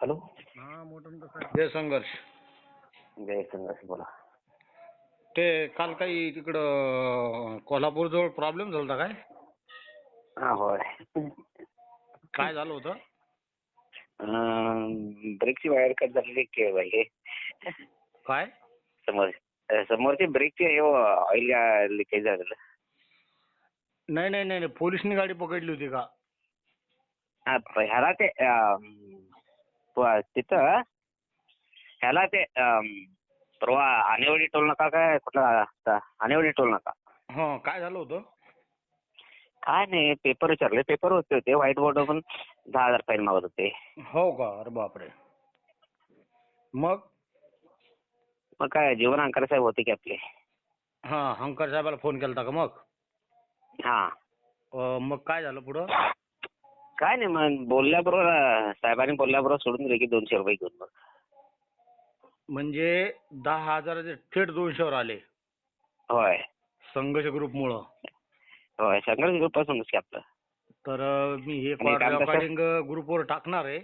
Hello. हा मोठं जय संघर्ष. जय संघर्ष बोला. ते काल काही तिकडं कोल्हापूर जवळ प्रॉब्लेम झाला होता काय? हा होय. काय झालं होतं? अं, ब्रेकची वायर कट झालेली के हे काय? समोर अं, समोरची ब्रेकची हे ऑइल लिकेज झालेलं. नाही नाही नाही नाही. पोलिसनी गाडी पकडली होती का? हा, प- ह्याला ते अं, तिथं ह्याला ते परवा आनेवाडी टोल नका काय कुठला आता? आनेवाडी टोल नका. हा काय झालं होतं? काय नाही पेपर विचारले पेपर होते होते व्हाईट बोर्ड पण दहा हजार फाईन मागत होते. हो का? अरे बापरे. मग? मग काय जीवन अंकार साहेब होते की आपले? हा हंकर साहेबाला फोन केलता का मग? हा. मग काय झालं पुढं? काय नाही मग बोलल्याबरोबर साहेबांनी बोलल्याबरोबर सोडून दिले की दोनशे रुपये घेऊन मग. म्हणजे दहा हजाराचे थेट दोनशेवर आले. होय. संघर्ष ग्रुपमुळं. होय संघर्ष ग्रुप पासूनच की आपलं. तर मी हे आणि काम कसं? रेकॉर्डिंग ग्रुपवर टाकणार आहे.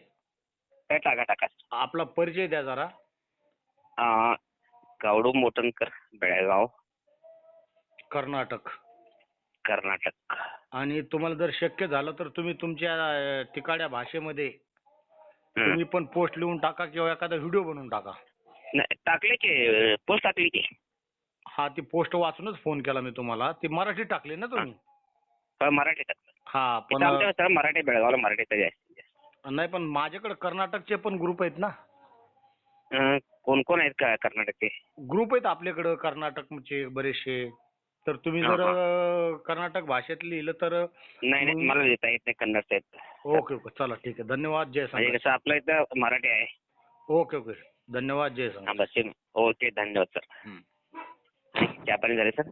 काय टाका टाका. आपला परिचय द्या जरा. अं, गावडू मोटनकर बेळगाव. कर्नाटक. कर्नाटक. आणि तुम्हाला जर शक्य झालं तर तुम्ही तुमच्या अं, तिकाड्या भाषेमध्ये. तुम्ही पण पोस्ट लिहून टाका किंवा एखादा व्हिडिओ बनवून टाका. नाही, टाकले की पोस्ट टाकली की? हा ती पोस्ट वाचूनच फोन केला मी तुम्हाला. ती मराठी टाकली ना तुम्ही? मराठी टाकलं. हा इथं पण आमच्या सर मराठी बेळगावला जास्त. नाही पण माझ्याकडे कर्नाटकचे पण ग्रुप आहेत ना. अं, कोण कोण आहेत का कर्नाटकचे? ग्रुप आहेत आपल्याकडं कर्नाटकचे बरेचसे. तर तुम्ही जर अं, कर्नाटक भाषेत लिहिलं तर नाही नाही मला देता येत नाही कन्नडचं येत ओके ओके. चला ठीक आहे. धन्यवाद. जय म्हणजे कसं आपलं इथं मराठी आहे. Okay okay. धन्यवाद. जय हा बस ओके धन्यवाद सर. हं. चहा पाणी झाले सर?